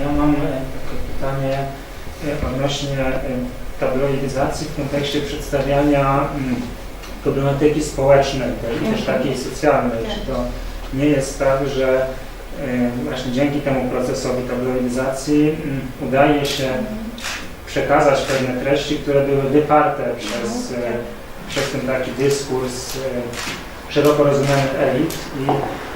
Ja mam e, takie pytanie e, odnośnie e, tabloidyzacji w kontekście przedstawiania mm, problematyki społecznej tej, też takiej socjalnej. Czy to nie jest tak, że właśnie dzięki temu procesowi tabloidyzacji mm, udaje się przekazać pewne treści, które były wyparte przez, przez ten taki dyskurs szeroko rozumianych elit i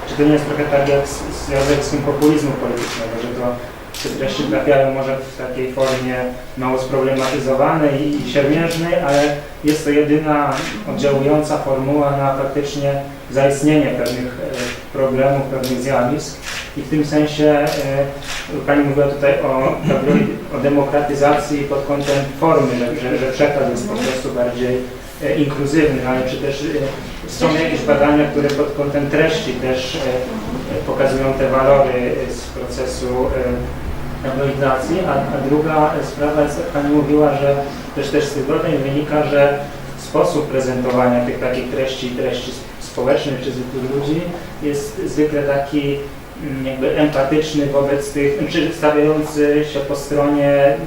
czy to nie jest trochę tak jak z, z zjawiskiem populizmu politycznego, że to te treści trafiają może w takiej formie mało sproblematyzowanej i, i siermiężnej, ale jest to jedyna oddziałująca formuła na faktycznie zaistnienie pewnych e, problemów, pewnych zjawisk. I w tym sensie e, Pani mówiła tutaj o, o demokratyzacji pod kątem formy, że, że, przekaz jest po prostu bardziej e, inkluzywny, ale czy też są jakieś badania, które pod kątem treści też pokazują te walory z procesu e, a, a druga sprawa jest, Pani mówiła, że też, też z tych wynika, że sposób prezentowania tych takich treści, treści społecznych czy zwykłych ludzi jest zwykle taki mm, jakby empatyczny wobec tych, czy stawiający się po stronie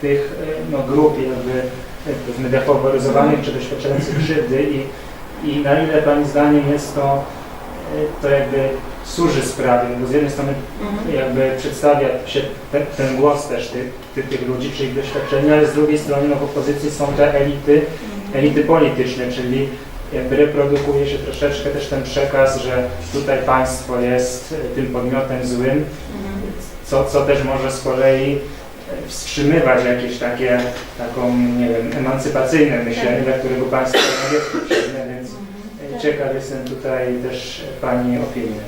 tych e, no, grup jakby e, powiedzmy defaworyzowanych czy doświadczających krzywdy i, i na ile Pani zdaniem jest to, e, to jakby służy sprawie, bo z jednej strony jakby przedstawia się te, ten głos też tych, tych, tych ludzi, czy ich doświadczenia, ale z drugiej strony no, w opozycji są te elity, elity polityczne, czyli jakby reprodukuje się troszeczkę też ten przekaz, że tutaj państwo jest tym podmiotem złym, co, co też może z kolei wstrzymywać jakieś takie, taką, nie wiem, emancypacyjne myślenie, dla którego państwo nie jest potrzebne, ciekaw jestem tutaj też Pani opinii.